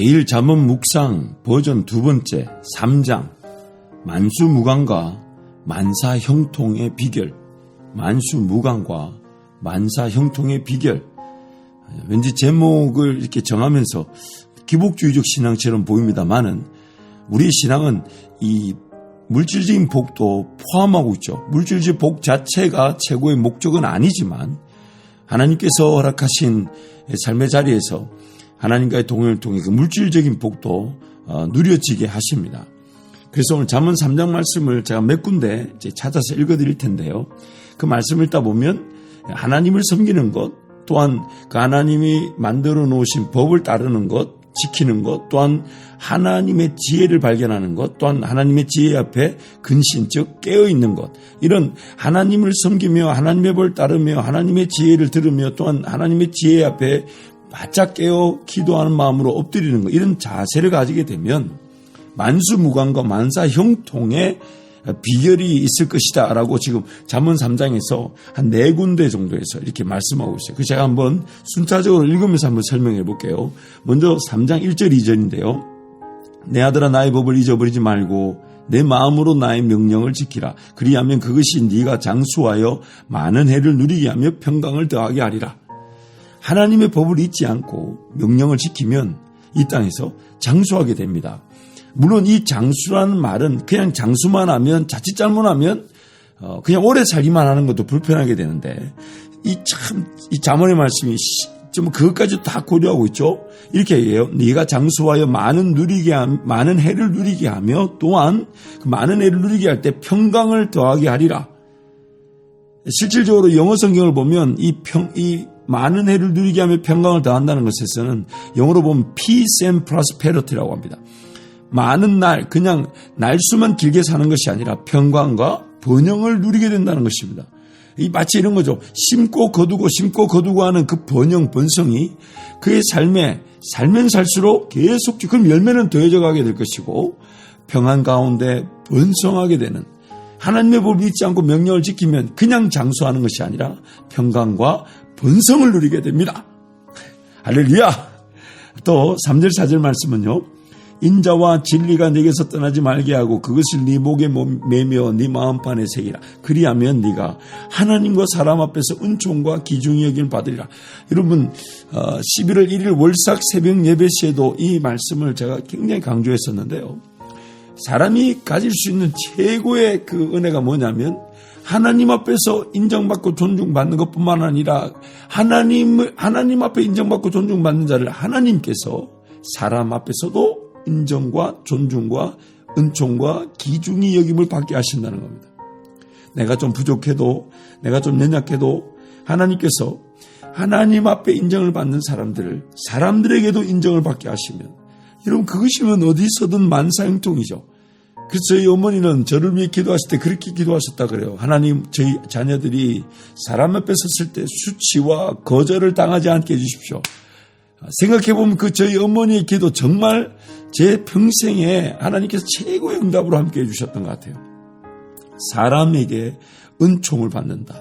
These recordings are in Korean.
매일 잠언 묵상 버전 두 번째 3장. 만수무강과 만사형통의 비결. 만수무강과 만사형통의 비결. 왠지 제목을 이렇게 정하면서 기복주의적 신앙처럼 보입니다만은 우리 신앙은 이 물질적인 복도 포함하고 있죠. 물질적 복 자체가 최고의 목적은 아니지만 하나님께서 허락하신 삶의 자리에서 하나님과의 동행을 통해 그 물질적인 복도 어, 누려지게 하십니다. 그래서 오늘 잠언 3장 말씀을 제가 몇 군데 찾아서 읽어드릴 텐데요. 그 말씀을 읽다 보면 하나님을 섬기는 것, 또한 그 하나님이 만들어 놓으신 법을 따르는 것, 지키는 것, 또한 하나님의 지혜를 발견하는 것, 또한 하나님의 지혜 앞에 근신, 즉 깨어있는 것, 이런 하나님을 섬기며 하나님의 법을 따르며 하나님의 지혜를 들으며 또한 하나님의 지혜 앞에 바짝 깨어 기도하는 마음으로 엎드리는 것, 이런 자세를 가지게 되면 만수무강과 만사형통의 비결이 있을 것이다라고 지금 잠언 3장에서 한 네 군데 정도에서 이렇게 말씀하고 있어요. 그 제가 한번 순차적으로 읽으면서 한번 설명해 볼게요. 먼저 3장 1절 2절인데요. 내 아들아 나의 법을 잊어버리지 말고 내 마음으로 나의 명령을 지키라. 그리하면 그것이 네가 장수하여 많은 해를 누리게 하며 평강을 더하게 하리라. 하나님의 법을 잊지 않고 명령을 지키면 이 땅에서 장수하게 됩니다. 물론 이 장수라는 말은 그냥 장수만 하면 자칫 잘못하면 어 그냥 오래 살기만 하는 것도 불편하게 되는데 이참이 자문의 말씀이 좀 그것까지 다 고려하고 있죠. 이렇게 얘기해요. 네가 장수하여 많은 누리게 함, 많은 해를 누리게 하며 또한 그 많은 해를 누리게 할 때 평강을 더하게 하리라. 실질적으로 영어 성경을 보면 이 평, 이 많은 해를 누리게 하며 평강을 더한다는 것에서는 영어로 보면 peace and prosperity라고 합니다. 많은 날 그냥 날수만 길게 사는 것이 아니라 평강과 번영을 누리게 된다는 것입니다. 이 마치 이런 거죠. 심고 거두고 심고 거두고 하는 그 번영 번성이 그의 삶에 살면 살수록 계속 그럼 열매는 더해져 가게 될 것이고 평안 가운데 번성하게 되는 하나님의 법을 잊지 않고 명령을 지키면 그냥 장수하는 것이 아니라 평강과 번성을 누리게 됩니다. 할렐루야! 또 3절 4절 말씀은요. 인자와 진리가 네게서 떠나지 말게 하고 그것을 네 목에 매며 네 마음판에 새기라. 그리하면 네가 하나님과 사람 앞에서 은총과 기중이 여길 받으리라. 여러분 11월 어, 1일 월삭 새벽 예배 시에도 이 말씀을 제가 굉장히 강조했었는데요. 사람이 가질 수 있는 최고의 그 은혜가 뭐냐면 하나님 앞에서 인정받고 존중받는 것뿐만 아니라 하나님 하나님 앞에 인정받고 존중받는 자를 하나님께서 사람 앞에서도 인정과 존중과 은총과 기중이 여김을 받게 하신다는 겁니다. 내가 좀 부족해도 내가 좀 연약해도 하나님께서 하나님 앞에 인정을 받는 사람들을 사람들에게도 인정을 받게 하시면 여러분 그것이면 어디서든 만사형통이죠. 그래서 저희 어머니는 저를 위해 기도하실 때 그렇게 기도하셨다 그래요. 하나님 저희 자녀들이 사람 앞에 섰을 때 수치와 거절을 당하지 않게 해주십시오. 생각해보면 그 저희 어머니의 기도 정말 제 평생에 하나님께서 최고의 응답으로 함께 해주셨던 것 같아요. 사람에게 은총을 받는다.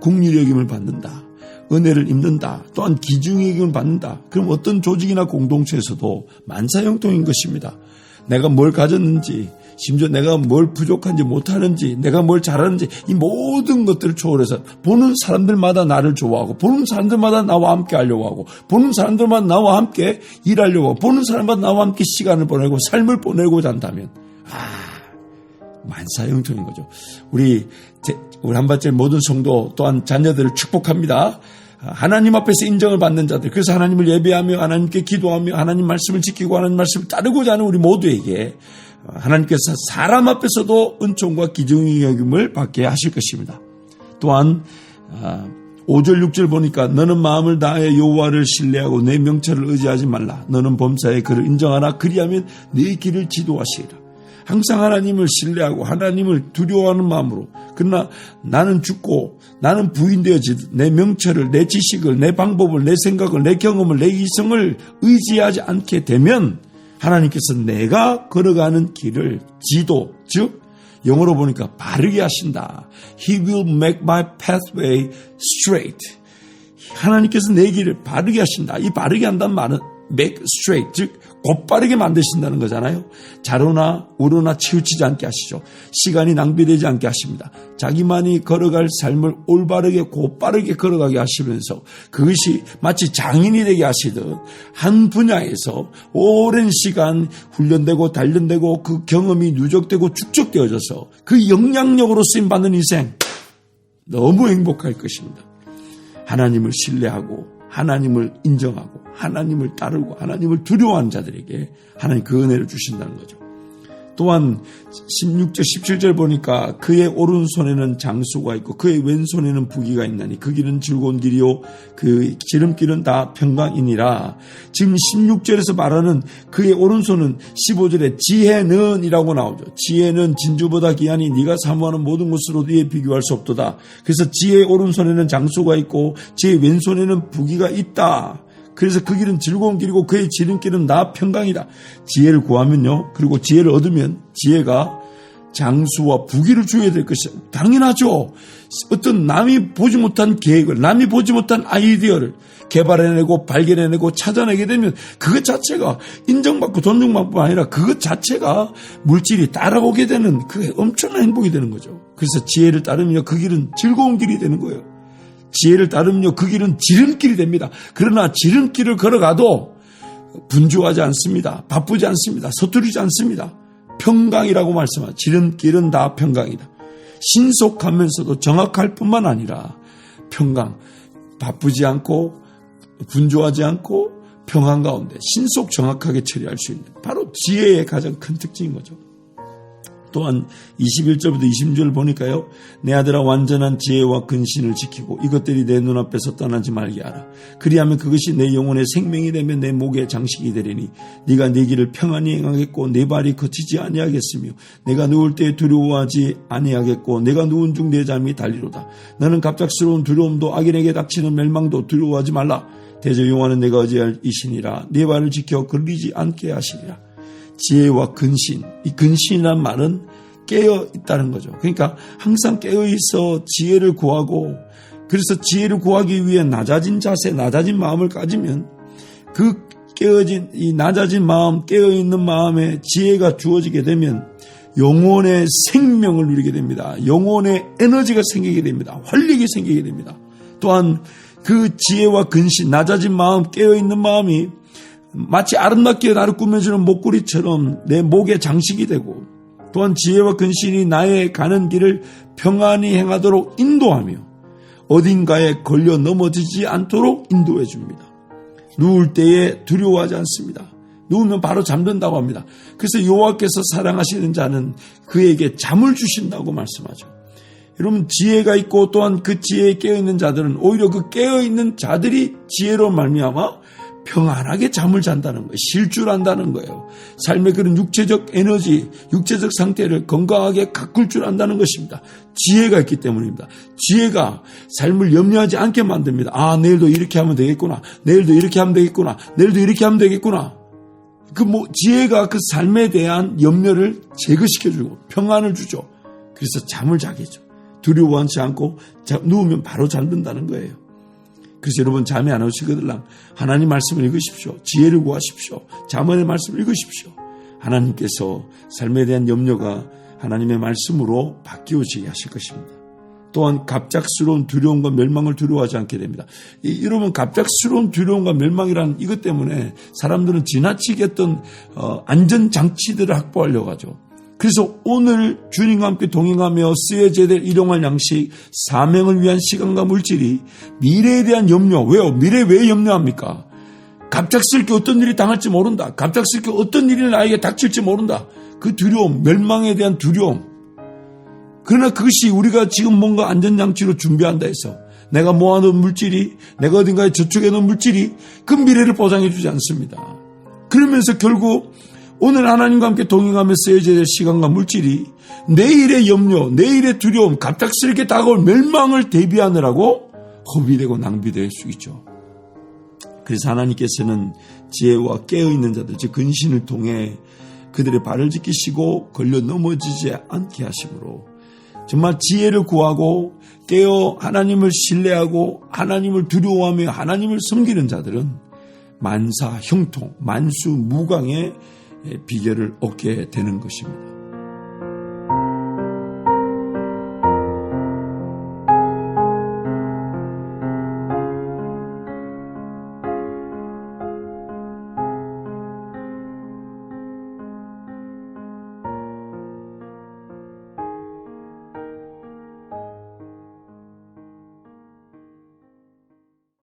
국률 여김을 받는다. 은혜를 입는다. 또한 기중여김을 받는다. 그럼 어떤 조직이나 공동체에서도 만사형통인 것입니다. 내가 뭘 가졌는지, 심지어 내가 뭘 부족한지 못하는지, 내가 뭘 잘하는지, 이 모든 것들을 초월해서 보는 사람들마다 나를 좋아하고, 보는 사람들마다 나와 함께 하려고 하고, 보는 사람들마다 나와 함께 일하려고 하고, 보는 사람마다 나와 함께 시간을 보내고, 삶을 보내고자 한다면, 아, 만사형통인 거죠. 우리, 우리 한바째 모든 성도 또한 자녀들을 축복합니다. 하나님 앞에서 인정을 받는 자들, 그래서 하나님을 예배하며 하나님께 기도하며 하나님 말씀을 지키고 하나님 말씀을 따르고자 하는 우리 모두에게 하나님께서 사람 앞에서도 은총과 기중의 여김을 받게 하실 것입니다. 또한 5절 아, 6절 보니까 너는 마음을 다해 여호와를 신뢰하고 내 명철을 의지하지 말라. 너는 범사에 그를 인정하라. 그리하면 네 길을 지도하시리라. 항상 하나님을 신뢰하고 하나님을 두려워하는 마음으로 그러나 나는 죽고 나는 부인되어지 내 명철을 내 지식을 내 방법을 내 생각을 내 경험을 내 이성을 의지하지 않게 되면 하나님께서 내가 걸어가는 길을 지도 즉 영어로 보니까 바르게 하신다. He will make my pathway straight. 하나님께서 내 길을 바르게 하신다. 이 바르게 한다는 말은 make straight, 즉 곧바르게 만드신다는 거잖아요. 자로나 우로나 치우치지 않게 하시죠. 시간이 낭비되지 않게 하십니다. 자기만이 걸어갈 삶을 올바르게 곧바르게 걸어가게 하시면서 그것이 마치 장인이 되게 하시듯 한 분야에서 오랜 시간 훈련되고 단련되고 그 경험이 누적되고 축적되어져서 그 영향력으로 쓰임 받는 인생 너무 행복할 것입니다. 하나님을 신뢰하고 하나님을 인정하고 하나님을 따르고 하나님을 두려워하는 자들에게 하나님 그 은혜를 주신다는 거죠. 또한 16절 17절 보니까 그의 오른손에는 장수가 있고 그의 왼손에는 부기가 있나니 그 길은 즐거운 길이요 그 지름길은 다 평강이니라. 지금 16절에서 말하는 그의 오른손은 15절에 지혜는 이라고 나오죠. 지혜는 진주보다 귀하니 네가 사모하는 모든 것으로 네에 비교할 수 없도다. 그래서 지혜의 오른손에는 장수가 있고 지혜의 왼손에는 부기가 있다 그래서 그 길은 즐거운 길이고 그의 지름길은 나 평강이다. 지혜를 구하면요. 그리고 지혜를 얻으면 지혜가 장수와 부귀를 주어야 될 것이 당연하죠. 어떤 남이 보지 못한 계획을, 남이 보지 못한 아이디어를 개발해내고 발견해내고 찾아내게 되면 그것 자체가 인정받고 존중받고 아니라 그것 자체가 물질이 따라오게 되는 그게 엄청난 행복이 되는 거죠. 그래서 지혜를 따르면 그 길은 즐거운 길이 되는 거예요. 지혜를 따르면요, 그 길은 지름길이 됩니다. 그러나 지름길을 걸어가도 분주하지 않습니다. 바쁘지 않습니다. 서투르지 않습니다. 평강이라고 말씀하죠. 지름길은 다 평강이다. 신속하면서도 정확할 뿐만 아니라 평강, 바쁘지 않고 분주하지 않고 평안 가운데 신속 정확하게 처리할 수 있는 바로 지혜의 가장 큰 특징인 거죠. 또한 21절부터 20절 보니까요. 내 아들아 완전한 지혜와 근신을 지키고 이것들이 내 눈앞에서 떠나지 말게 하라. 그리하면 그것이 내 영혼의 생명이 되면 내 목의 장식이 되리니 네가 네 길을 평안히 행하겠고 내 발이 거치지 아니하겠으며 내가 누울 때 두려워하지 아니하겠고 내가 누운 중 내 잠이 달리로다. 너는 갑작스러운 두려움도 악인에게 닥치는 멸망도 두려워하지 말라. 대저 용화는 내가 어찌할 이신이라 네 발을 지켜 걸리지 않게 하시리라. 지혜와 근신. 이 근신이란 말은 깨어 있다는 거죠. 그러니까 항상 깨어 있어 지혜를 구하고 그래서 지혜를 구하기 위해 낮아진 자세, 낮아진 마음을 가지면 그 깨어진 이 낮아진 마음, 깨어 있는 마음에 지혜가 주어지게 되면 영혼의 생명을 누리게 됩니다. 영혼의 에너지가 생기게 됩니다. 활력이 생기게 됩니다. 또한 그 지혜와 근신, 낮아진 마음, 깨어 있는 마음이 마치 아름답게 나를 꾸며주는 목걸이처럼 내 목에 장식이 되고 또한 지혜와 근신이 나의 가는 길을 평안히 행하도록 인도하며 어딘가에 걸려 넘어지지 않도록 인도해 줍니다. 누울 때에 두려워하지 않습니다. 누우면 바로 잠든다고 합니다. 그래서 여호와께서 사랑하시는 자는 그에게 잠을 주신다고 말씀하죠. 여러분 지혜가 있고 또한 그 지혜에 깨어 있는 자들은 오히려 그 깨어 있는 자들이 지혜로 말미암아 평안하게 잠을 잔다는 거예요. 실줄한다는 거예요. 삶의 그런 육체적 에너지, 육체적 상태를 건강하게 가꿀 줄 안다는 것입니다. 지혜가 있기 때문입니다. 지혜가 삶을 염려하지 않게 만듭니다. 아, 내일도 이렇게 하면 되겠구나. 내일도 이렇게 하면 되겠구나. 내일도 이렇게 하면 되겠구나. 그 뭐, 지혜가 그 삶에 대한 염려를 제거시켜주고 평안을 주죠. 그래서 잠을 자게죠. 두려워하지 않고 누우면 바로 잠든다는 거예요. 그래서 여러분 잠이 안 오시거들랑 하나님 말씀을 읽으십시오. 지혜를 구하십시오. 자문의 말씀을 읽으십시오. 하나님께서 삶에 대한 염려가 하나님의 말씀으로 바뀌어지게 하실 것입니다. 또한 갑작스러운 두려움과 멸망을 두려워하지 않게 됩니다. 이 러면 갑작스러운 두려움과 멸망이란 이것 때문에 사람들은 지나치게 어떤 어, 안전장치들을 확보하려고 하죠. 그래서 오늘 주님과 함께 동행하며 쓰여져야 될 일용할 양식, 사명을 위한 시간과 물질이 미래에 대한 염려, 왜요? 미래에 왜 염려합니까? 갑작스럽게 어떤 일이 당할지 모른다. 갑작스럽게 어떤 일이 나에게 닥칠지 모른다. 그 두려움, 멸망에 대한 두려움. 그러나 그것이 우리가 지금 뭔가 안전장치로 준비한다 해서 내가 모아놓은 물질이, 내가 어딘가에 저축해놓은 물질이 그 미래를 보장해주지 않습니다. 그러면서 결국 오늘 하나님과 함께 동행하며 쓰여져야 될 시간과 물질이 내일의 염려, 내일의 두려움, 갑작스럽게 다가올 멸망을 대비하느라고 허비되고 낭비될 수 있죠. 그래서 하나님께서는 지혜와 깨어있는 자들, 즉 근신을 통해 그들의 발을 지키시고 걸려 넘어지지 않게 하심으로 정말 지혜를 구하고 깨어 하나님을 신뢰하고 하나님을 두려워하며 하나님을 섬기는 자들은 만사 형통, 만수 무강의 비결을 얻게 되는 것입니다.